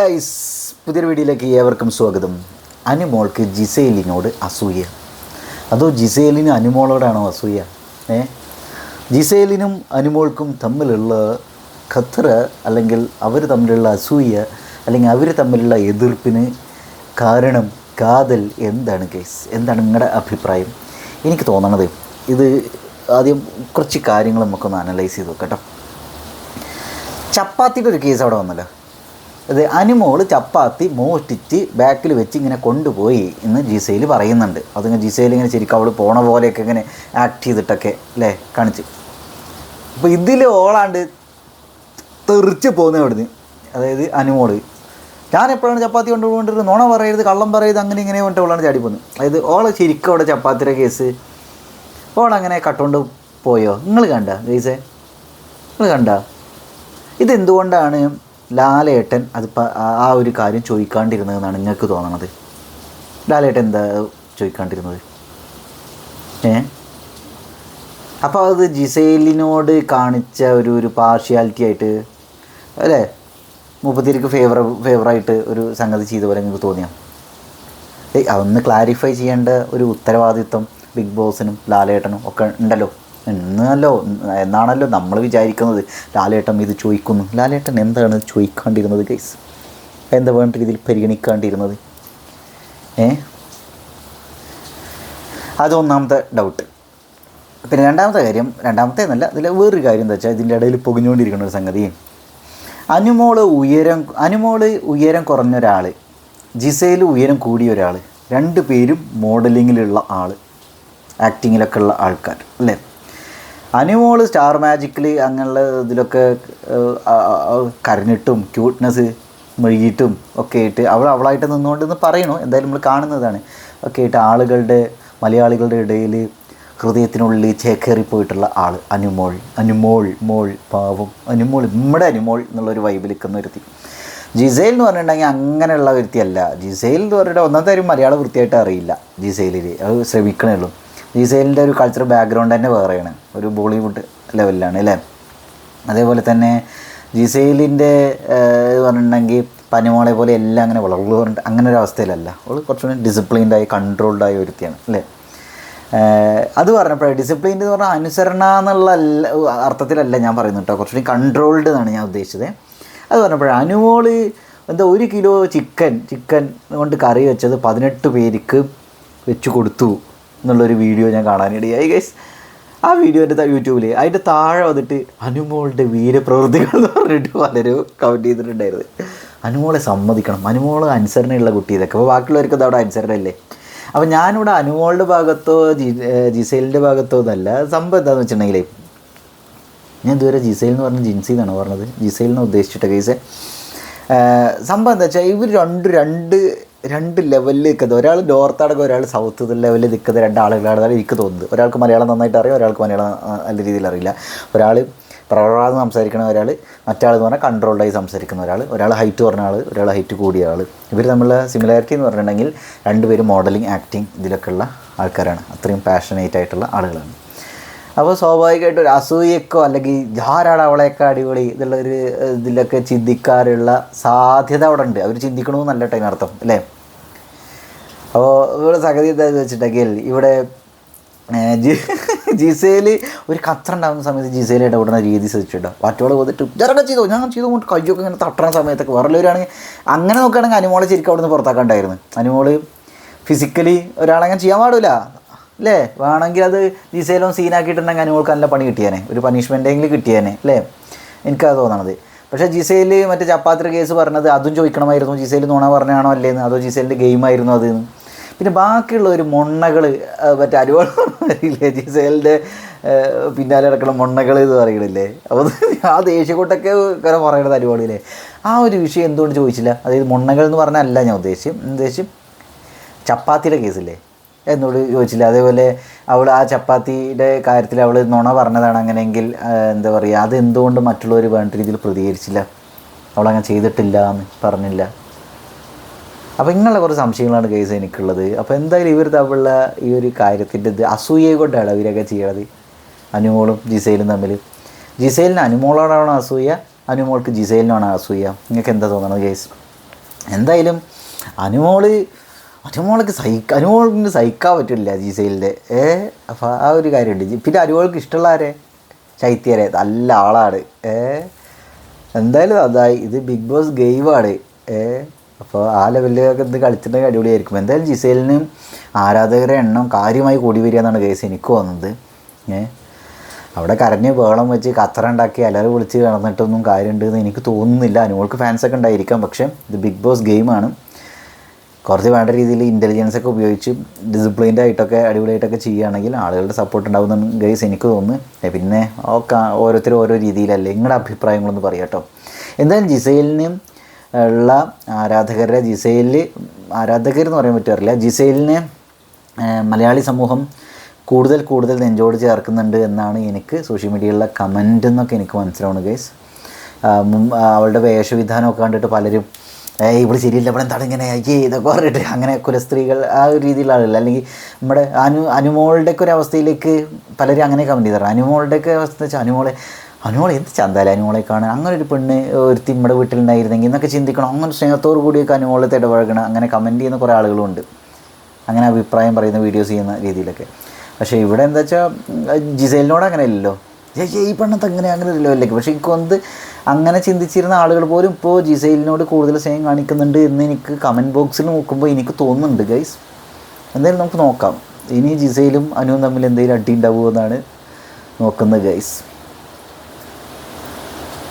Guys പുതിയൊരു വീഡിയോയിലേക്ക് ഏവർക്കും സ്വാഗതം. അനുമോൾക്ക് ജിസേലിനോട് അസൂയ. അതോ ജിസേലിന് അനുമോളോടാണോ അസൂയ? ഏ? ജിസേലിനും അനുമോൾക്കും തമ്മിലുള്ള ഖത്തറ് അല്ലെങ്കിൽ അവർ തമ്മിലുള്ള അസൂയ അല്ലെങ്കിൽ അവർ തമ്മിലുള്ള എതിർപ്പിന് കാരണം കാതൽ എന്താണ് ഗൈസ്? എന്താണ് നിങ്ങളുടെ അഭിപ്രായം? എനിക്ക് തോന്നണത് ഇത് ആദ്യം കുറച്ച് കാര്യങ്ങൾ നമുക്കൊന്ന് അനലൈസ് ചെയ്ത് നോക്കാം കേട്ടോ. ചപ്പാത്തിയുടെ ഒരു കേസ് അവിടെ വന്നല്ലോ. അത് അനുമോൾ ചപ്പാത്തി മോഷ്ടിച്ച് ബാക്കിൽ വെച്ച് ഇങ്ങനെ കൊണ്ടുപോയി എന്ന് ജിസയിൽ പറയുന്നുണ്ട്. അതിങ്ങനെ ജിസയിൽ ഇങ്ങനെ ശരിക്കും അവൾ പോണ പോലെയൊക്കെ ഇങ്ങനെ ആക്ട് ചെയ്തിട്ടൊക്കെ അല്ലേ? കാണിച്ച്. അപ്പോൾ ഇതിൽ ഓളാണ്ട് തെറിച്ച് പോകുന്നത് അവിടുന്ന് അതായത് അനുമോൾ. ഞാൻ എപ്പോഴാണ് ചപ്പാത്തി കൊണ്ടുപോകൊണ്ടിരുന്നത് നുണ പറയരുത് കള്ളം പറയരുത് അങ്ങനെ ഇങ്ങനെ കൊണ്ട് ഓളാണ് ചാടി പോകുന്നത്. അതായത് ഓളെ ശരിക്കും അവിടെ ചപ്പാത്തിയുടെ കേസ് ഓളങ്ങനെ കട്ടുകൊണ്ട് പോയോ? നിങ്ങൾ കണ്ട ഗൈസേ നിങ്ങൾ കണ്ട? ഇതെന്തുകൊണ്ടാണ് ലാലേട്ടൻ അത് ആ- ഒരു കാര്യം ചോദിക്കാണ്ടിരുന്നതെന്നാണ് നിങ്ങൾക്ക് തോന്നണത്? ലാലേട്ടൻ എന്താ ചോദിക്കാണ്ടിരുന്നത്? ഏ? അപ്പോൾ അത് ജിസൈലിനോട് കാണിച്ച ഒരു ഒരു പാർഷ്യാലിറ്റി ആയിട്ട് അല്ലേ? മുപ്പത്തിരിക്ക് ഫേവർ ഫേവറായിട്ട് ഒരു സംഗതി ചെയ്ത പോലെ നിങ്ങൾക്ക് തോന്നിയാൽ ഏയ് അതൊന്ന് ക്ലാരിഫൈ ചെയ്യേണ്ട ഒരു ഉത്തരവാദിത്വം ബിഗ് ബോസിനും ലാലേട്ടനും ഒക്കെ ഉണ്ടല്ലോ. എന്നല്ലോ എന്നാണല്ലോ നമ്മൾ വിചാരിക്കുന്നത്? ലാലേട്ടൻ ഇത് ചോദിക്കുന്നു. ലാലേട്ടൻ എന്താണ് ചോദിക്കാണ്ടിരുന്നത് ഗൈസ് എന്താ വേണ്ട രീതിയിൽ പരിഗണിക്കാണ്ടിരുന്നത്? ഏ? അതൊന്നാമത്തെ ഡൗട്ട് പിന്നെ രണ്ടാമത്തെ കാര്യം രണ്ടാമത്തെ എന്നല്ല ഇതിൽ വേറൊരു കാര്യം എന്താ വെച്ചാൽ ഇതിന്റെ ഇടയിൽ പൊകിഞ്ഞുകൊണ്ടിരിക്കുന്ന ഒരു സംഗതി. അനുമോൾ ഉയരം അനുമോൾ ഉയരം കുറഞ്ഞ ഒരാൾ ജിസയിൽ ഉയരം കൂടിയ ഒരാൾ രണ്ട് പേരും മോഡലിങ്ങിലുള്ള ആൾ ആക്ടിങ്ങിലൊക്കെ ഉള്ള ആൾക്കാർ അല്ലേ? അനുമോൾ സ്റ്റാർ മാജിക്കിൽ അങ്ങനെയുള്ള ഇതിലൊക്കെ കരഞ്ഞിട്ടും ക്യൂട്ട്നെസ് മെഴുകിയിട്ടും ഒക്കെ ആയിട്ട് അവൾ അവളായിട്ട് നിന്നുകൊണ്ടെന്ന് പറയണു. എന്തായാലും നമ്മൾ കാണുന്നതാണ്. ഒക്കെ ആയിട്ട് ആളുകളുടെ മലയാളികളുടെ ഇടയിൽ ഹൃദയത്തിനുള്ളിൽ ചേക്കേറി പോയിട്ടുള്ള ആൾ അനുമോൾ. അനുമോൾ മോൾ പാവം. അനുമോൾ നമ്മുടെ അനുമോൾ എന്നുള്ളൊരു വൈബിൽ നിൽക്കുന്ന ഒരുത്തി ജിസൈൽ എന്ന് പറഞ്ഞിട്ടുണ്ടെങ്കിൽ അങ്ങനെയുള്ള വ്യക്തിയല്ല. ജിസൈൽ എന്ന് പറഞ്ഞിട്ട് ഒന്നാമത്തെ കാര്യം മലയാളം വൃത്തിയായിട്ട് അറിയില്ല ജിസൈലിൽ അത് ശ്രമിക്കണേ ഉള്ളൂ. ജിസൈലിന്റെ ഒരു കൾച്ചർ ബാക്ക്ഗ്രൗണ്ട് തന്നെ വേറെയാണ്. ഒരു ബോളിവുഡ് ലെവലിലാണ് അല്ലേ? അതേപോലെ തന്നെ ജിസൈലിന്റെ പറഞ്ഞിട്ടുണ്ടെങ്കിൽ പനിമോളെ പോലെ എല്ലാം അങ്ങനെ വളർന്നു അങ്ങനെ ഒരു അവസ്ഥയിലല്ല. അവൾ കുറച്ചുകൂടി ഡിസിപ്ലിൻഡായി കൺട്രോൾഡായ ഒരുത്തിയാണ് അല്ലേ? അത് പറഞ്ഞപ്പോഴേ ഡിസിപ്ലിൻ എന്ന് പറഞ്ഞാൽ അനുസരണ എന്നുള്ള അർത്ഥത്തിലല്ല ഞാൻ പറയുന്നത് കേട്ടോ. കുറച്ചുകൂടി കൺട്രോൾഡ് എന്നാണ് ഞാൻ ഉദ്ദേശിച്ചത്. അത് പറഞ്ഞപ്പോഴേ അനുമോൾ എന്താ ഒരു കിലോ ചിക്കൻ ചിക്കൻ കൊണ്ട് കറി വെച്ചത് പതിനെട്ട് പേർക്ക് വെച്ച് കൊടുത്തു. എന്നുള്ളൊരു വീഡിയോ ഞാൻ കാണാനിടയായി ഗൈസ് ആ വീഡിയോ എന്റെ യൂട്യൂബിൽ അതിന്റെ താഴെ വന്നിട്ട് അനുമോളുടെ വീരപ്രവൃത്തികൾ എന്ന് പറഞ്ഞിട്ട് പലരും കമന്റ് ചെയ്തിട്ടുണ്ടായിരുന്നു. അനുമോളെ സമ്മതിക്കണം. അനുമോൾ അനുസരണയുള്ള കുട്ടി ഇതൊക്കെ അപ്പോൾ ബാക്കിയുള്ളവർക്ക് അവിടെ അനുസരണയല്ലേ? അപ്പോൾ ഞാനിവിടെ അനുമോളുടെ ഭാഗത്തോ ജി ജിസൈലിന്റെ ഭാഗത്തോ എന്നല്ല സംഭവം എന്താണെന്ന് വെച്ചിട്ടുണ്ടെങ്കിൽ ഞാൻ ഇതുവരെ ജിസൈൽ എന്ന് പറഞ്ഞ ജിൻസി എന്നാണ് പറഞ്ഞത്? ജിസൈലിനെ ഉദ്ദേശിച്ചിട്ട് കേസ് സംഭവം എന്താ വെച്ചാൽ ഇവർ രണ്ട് രണ്ട് രണ്ട് ലെവലിൽ നിൽക്കുന്നത്. ഒരാൾ നോർത്ത് അടക്കം ഒരാൾ സൗത്ത് ലെവലിൽ നിൽക്കുന്ന രണ്ടാളുകളാണ് എനിക്ക് തോന്നുന്നത്. ഒരാൾക്ക് മലയാളം നന്നായിട്ട് അറിയാം ഒരാൾക്ക് മലയാളം നല്ല രീതിയിൽ അറിയില്ല. ഒരാൾ പ്രവറാന്ന് സംസാരിക്കുന്ന ഒരാൾ മറ്റാൾ എന്ന് പറഞ്ഞാൽ കൺട്രോൾഡായി സംസാരിക്കുന്ന ഒരാൾ ഒരാൾ ഹൈറ്റ് പറഞ്ഞ ആൾ ഒരാൾ ഹൈറ്റ് കൂടിയ ആൾ ഇവർ തമ്മിലുള്ള സിമിലാരിറ്റി എന്ന് പറഞ്ഞിട്ടുണ്ടെങ്കിൽ രണ്ടുപേരും മോഡലിംഗ് ആക്ടിങ് ഇതിലൊക്കെ ഉള്ള ആൾക്കാരാണ്. അത്രയും പാഷനേറ്റ് ആയിട്ടുള്ള ആളുകളാണ്. അപ്പോൾ സ്വാഭാവികമായിട്ടും ഒരു അസൂയക്കോ അല്ലെങ്കിൽ ധാരാളം അവളെയൊക്കെ അടിപൊളി ഇതുള്ളൊരു ഇതിലൊക്കെ ചിന്തിക്കാറുള്ള സാധ്യത അവിടെ ഉണ്ട്. അവർ ചിന്തിക്കണമെന്നല്ല കേട്ടോ അർത്ഥം അല്ലേ? അപ്പോൾ ഇവിടെ സംഗതി എന്താണെന്ന് വെച്ചിട്ടുണ്ടെങ്കിൽ ഇവിടെ ഏഹ്, ജി- ജിസയിൽ ഒരു കത്ര ഉണ്ടാകുന്ന സമയത്ത് ജിസയിൽ ഇടപെടുന്ന രീതി ശ്രദ്ധിച്ചിട്ടുണ്ട്? മറ്റോൾ പോയിട്ട് ജരക ചെയ്തു? ഞാൻ ചെയ്തു കൊണ്ട് കയ്യൊക്കെ ഇങ്ങനെ തട്ടുന്ന സമയത്തൊക്കെ വേറെല്ലാവരാണെങ്കിൽ അങ്ങനെ നോക്കുകയാണെങ്കിൽ അനുമോളെ ശരിക്കും അവിടെ നിന്ന് പുറത്താക്കണ്ടായിരുന്നു. അനുമോൾ ഫിസിക്കലി ഒരാളങ്ങനെ ചെയ്യാൻ പാടില്ല. അല്ലേ? വേണമെങ്കിൽ അത് ജിസയിലും സീനാക്കിയിട്ടുണ്ടെങ്കിൽ അനുമോൾക്ക് നല്ല പണി കിട്ടിയേനെ. ഒരു പണിഷ്മെന്റെങ്കിലും കിട്ടിയേനെ അല്ലേ? എനിക്കത് തോന്നണത്. പക്ഷേ ജിസയിൽ മറ്റേ ചപ്പാത്തിയുടെ കേസ് പറഞ്ഞത് അതും ചോദിക്കണമായിരുന്നു. ജിസയിൽ നുണ പറഞ്ഞാണോ അല്ലേന്ന്? അതോ ജിസയിലിന്റെ ഗെയിമായിരുന്നു അതെന്ന്. പിന്നെ ബാക്കിയുള്ള ഒരു മൊണ്ണകൾ മറ്റേ അനുഭവം ജിസേലിന്റെ പിന്നാലെ നടക്കുന്ന മൊണ്ണകൾ എന്ന് പറയണില്ലേ? അപ്പോൾ ആ ദേഷ്യക്കൊട്ടൊക്കെ ഇങ്ങനെ പറയണത് അനുഭവമില്ലേ ആ ഒരു വിഷയം എന്തുകൊണ്ട് ചോദിച്ചില്ല? അതായത് മൊണ്ണകൾ എന്ന് പറഞ്ഞല്ല ഞാൻ ഉദ്ദേശിച്ചു ഉദ്ദേശിച്ചു ചപ്പാത്തിയുടെ കേസില്ലേ? എന്നോട് ചോദിച്ചില്ല. അതേപോലെ അവൾ ആ ചപ്പാത്തിയുടെ കാര്യത്തിൽ അവൾ നുണ പറഞ്ഞതാണ് അങ്ങനെയെങ്കിൽ എന്താ പറയുക അതെന്തുകൊണ്ട് മറ്റുള്ളവർ വേണ്ട രീതിയിൽ പ്രതികരിച്ചില്ല? അവളങ്ങനെ ചെയ്തിട്ടില്ല എന്ന് പറഞ്ഞില്ല. അപ്പോൾ ഇങ്ങനെയുള്ള കുറച്ച് സംശയങ്ങളാണ് കേസ് എനിക്കുള്ളത്. അപ്പോൾ എന്തായാലും ഇവർ തമ്മിലുള്ള ഈ ഒരു കാര്യത്തിന്റെ ഇത് അസൂയ കൊണ്ടാണ് ഇവരൊക്കെ ചെയ്യണത്. അനുമോളും ജിസയിലും തമ്മിൽ. ജിസൈലിന് അനുമോളോടാണോ അസൂയ? അനുമോൾക്ക് ജിസൈലിനാണ് അസൂയ? നിങ്ങൾക്ക് എന്താ തോന്നണത് കേസ് എന്തായാലും അനുമോൾ അനുമോൾക്ക് സഹിക്ക അനുമോൾക്ക് സഹിക്കാൻ പറ്റില്ല ജിസൈലിന്റെ ഏ? അപ്പോൾ ആ ഒരു കാര്യമുണ്ട്. പിന്നെ അനുമോൾക്ക് ഇഷ്ടമുള്ള ആരെ? ശൈത്യരെ നല്ല ആളാണ്. ഏ? എന്തായാലും അതായി. ഇത് ബിഗ് ബോസ് ഗെയിമാണ്. ഏ? അപ്പോൾ ആ ലെവലിലൊക്കെ ഇത് കളിച്ചിട്ടുണ്ടെങ്കിൽ അടിപൊളിയായിരിക്കും. എന്തായാലും ജിസേലിന് ആരാധകരുടെ എണ്ണം കാര്യമായി കൂടി വരിക എന്നാണ് കേസ് എനിക്ക് തോന്നുന്നത്. ഏഹ് അവിടെ കരഞ്ഞ് ബഹളം വെച്ച് കത്തറ ഉണ്ടാക്കി അലറി വിളിച്ച് നടന്നിട്ടൊന്നും കാര്യമുണ്ടെന്ന് എനിക്ക് തോന്നുന്നില്ല. അനുമോൾക്ക് ഫാൻസൊക്കെ ഉണ്ടായിരിക്കാം പക്ഷേ ഇത് ബിഗ് ബോസ് ഗെയിമാണ് കുറച്ച് വേണ്ട രീതിയിൽ ഇന്റലിജൻസ് ഒക്കെ ഉപയോഗിച്ച് ഡിസിപ്ലിൻഡ് ആയിട്ടൊക്കെ അടിപൊളിയായിട്ടൊക്കെ ചെയ്യുകയാണെങ്കിൽ ആളുകളുടെ സപ്പോർട്ട് ഉണ്ടാവുന്ന ഗൈസ് എനിക്ക് തോന്നുന്നു പിന്നെ ഓക്കെ ഓരോരുത്തരും ഓരോ രീതിയിലല്ലേ നിങ്ങളുടെ അഭിപ്രായങ്ങളൊന്ന് പറയാം കേട്ടോ. എന്തായാലും ജിസൈലിന് ഉള്ള ആരാധകരുടെ ജിസൈലിൽ ആരാധകർ എന്ന് പറയാൻ പറ്റാറില്ല. ജിസൈലിനെ മലയാളി സമൂഹം കൂടുതൽ കൂടുതൽ നെഞ്ചോട് ചേർക്കുന്നുണ്ട് എന്നാണ് എനിക്ക് സോഷ്യൽ മീഡിയയിലുള്ള കമന്റ് എന്നൊക്കെ എനിക്ക് മനസ്സിലാവുന്നത് ഗൈസ് അവളുടെ വേഷവിധാനമൊക്കെ കണ്ടിട്ട് പലരും ഏയ് ഇവിടെ ശരിയില്ല ഇവിടെ എന്താണ് ഇങ്ങനെ അയ്യേ ഇതൊക്കെ പറഞ്ഞിട്ട് അങ്ങനെ കുലസ്ത്രീകൾ ആ ഒരു രീതിയിലുള്ള ആളുകൾ അല്ലെങ്കിൽ നമ്മുടെ അനു അനുമോളുടെയൊക്കെ ഒരു അവസ്ഥയിലേക്ക് പലരും അങ്ങനെ കമന്റ് ചെയ്താറ്. അനുമോളുടെയൊക്കെ അവസ്ഥ വെച്ചാൽ അനുമോളെ അനുമോളെ എന്ത് ചന്തായാലും അനുമോളെ കാണാൻ? അങ്ങനെ ഒരു പെണ്ണ് ഒരുത്തി നമ്മുടെ വീട്ടിലുണ്ടായിരുന്നെങ്കിൽ എന്നൊക്കെ ചിന്തിക്കണം. അങ്ങനെ സ്നേഹത്തോടു കൂടിയൊക്കെ അനുമോളത്തെ ഇടപഴകണം. അങ്ങനെ കമന്റ് ചെയ്യുന്ന കുറേ ആളുകളുണ്ട് അങ്ങനെ അഭിപ്രായം പറയുന്ന വീഡിയോസ് ചെയ്യുന്ന രീതിയിലൊക്കെ. പക്ഷേ ഇവിടെ എന്താ വെച്ചാൽ ജിസൈലിനോട് അങ്ങനെ ഇല്ലല്ലോ ഈ പെണ്ണത്ത് അങ്ങനെ അങ്ങനെ ഒരു ലെവലിലേക്ക് പക്ഷേ എനിക്ക് വന്ന് അങ്ങനെ ചിന്തിച്ചിരുന്ന ആളുകൾ പോലും ഇപ്പോൾ ജിസൈലിനോട് കൂടുതൽ സ്നേഹം കാണിക്കുന്നുണ്ട് എന്ന് എനിക്ക് കമന്റ് ബോക്സിൽ നോക്കുമ്പോൾ എനിക്ക് തോന്നുന്നുണ്ട് ഗൈസ് എന്തായാലും നമുക്ക് നോക്കാം. ഇനി ജിസൈലും അനുവും തമ്മിൽ എന്തെങ്കിലും അടി ഉണ്ടാവുമോ എന്നാണ് നോക്കുന്നത് ഗൈസ്